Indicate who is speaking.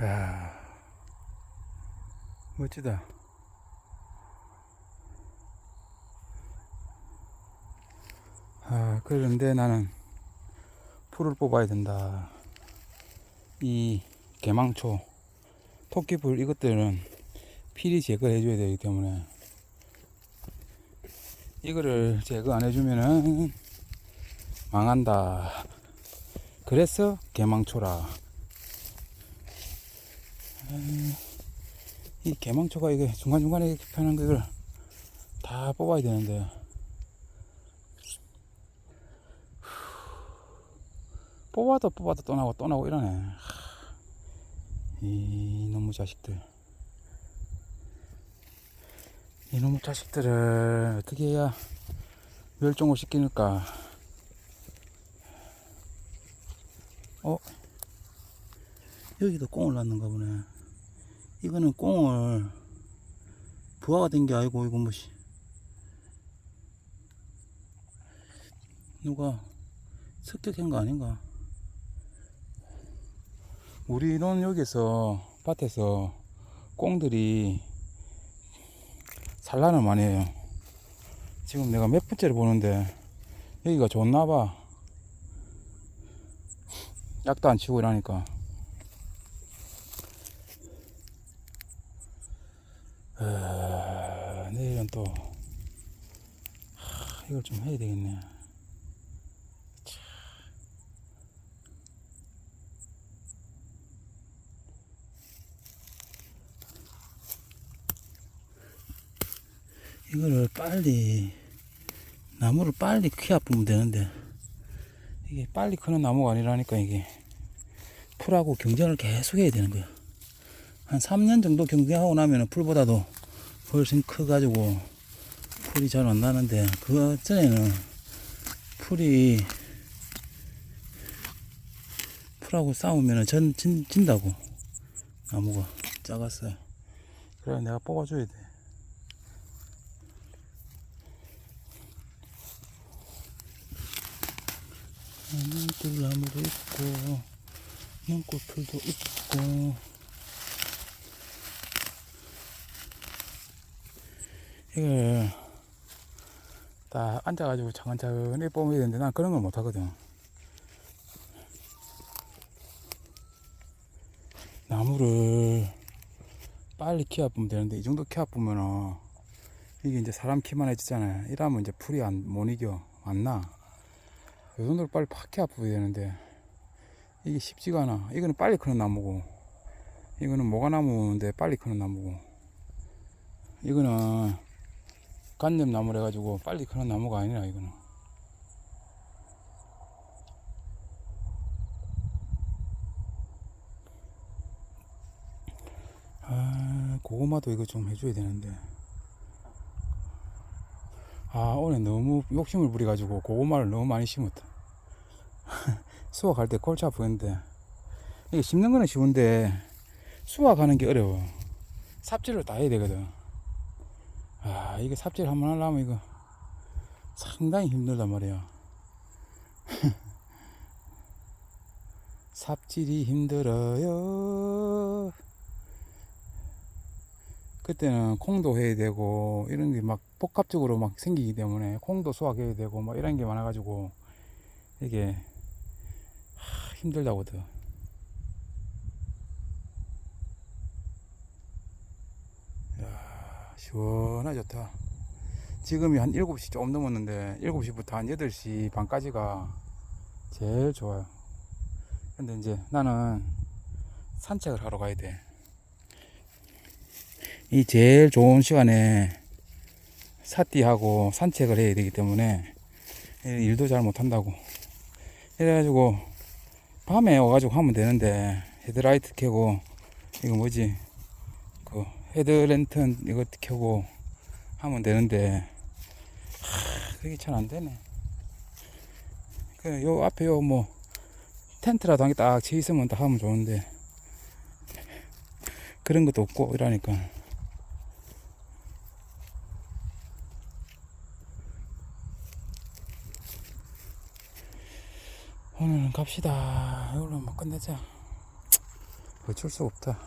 Speaker 1: 야, 멋지다. 아, 그런데 나는 풀을 뽑아야 된다. 이 개망초, 토끼풀 이것들은 필히 제거해 줘야 되기 때문에 이거를 제거 안 해주면은 망한다. 그래서 개망초라. 이 개망초가 이게 중간중간에 이렇게 펴는 걸다 뽑아야 되는데. 뽑아도 뽑아도 또 나고 또 나고 이러네. 하, 이 놈의 자식들. 이놈의 자식들을 어떻게 해야 멸종을 시키는까 어? 여기도 꽁을 낳는가 보네 이거는 꽁을 부화가 된 게 아니고 이거 뭐시 누가 습격한 거 아닌가? 우리는 여기서 밭에서 꽁들이 산란을 많이 해요. 지금 내가 몇 번째를 보는데 여기가 좋나봐. 약도 안 치고 이러니까 어, 내일은 또 하, 이걸 좀 해야 되겠네. 차. 이거를 빨리 나무를 빨리 키워 보면 되는데 이게 빨리 크는 나무가 아니라니까 이게 풀하고 경쟁을 계속 해야 되는 거야. 한 3년 정도 경쟁하고 나면 풀보다도 훨씬 커가지고 풀이 잘 안 나는데 그 전에는 풀이 풀하고 싸우면 전 진, 진다고 나무가 작았어요. 그래 내가 뽑아줘야 돼. 들나무도 있고 눈꽃풀도 있고 이걸 딱 앉아가지고 차근차근히 뽑아야 되는데 난 그런 걸 못하거든. 나무를 빨리 키워 보면 되는데 이 정도 키워 보면은 이게 이제 사람 키만 해지잖아요. 이러면 이제 풀이 안, 못 이겨. 안나. 이 정도로 빨리 팍 키워 보야 되는데 이게 쉽지가 않아. 이거는 빨리 크는 나무고 이거는 뭐가 나무인데 빨리 크는 나무고. 이거는 간잎 나무래 가지고 빨리 크는 나무가 아니라 이거는. 아 고구마도 이거 좀 해줘야 되는데. 아 오늘 너무 욕심을 부려 가지고 고구마를 너무 많이 심었다. 수확할 때 골치 아프겠는데. 이게 심는 거는 쉬운데 수확하는 게 어려워. 삽질을 다 해야 되거든 아, 이게 삽질 한번 하려면 이거 상당히 힘들단 말이야. 삽질이 힘들어요. 그때는 콩도 해야 되고, 이런 게 막 복합적으로 막 생기기 때문에 콩도 수확해야 되고, 막 이런 게 많아가지고, 이게 하, 힘들다거든. 시원하 좋다. 지금이 한 7시 조금 넘었는데 7시부터 한 8시 반까지가 제일 좋아요. 근데 이제 나는 산책을 하러 가야 돼. 이 제일 좋은 시간에 사띠하고 산책을 해야 되기 때문에 일도 잘 못한다고. 이래가지고 밤에 와가지고 하면 되는데 헤드라이트 켜고 이거 뭐지 그 헤드랜턴 이거 켜고 하면 되는데 하, 그게 잘 안 되네. 그요 앞에 요 뭐 텐트라도 한 개딱쳐 있으면 딱 하면 좋은데 그런 것도 없고 이러니까 오늘은 갑시다. 이걸로 한번 끝내자. 어쩔 수 없다.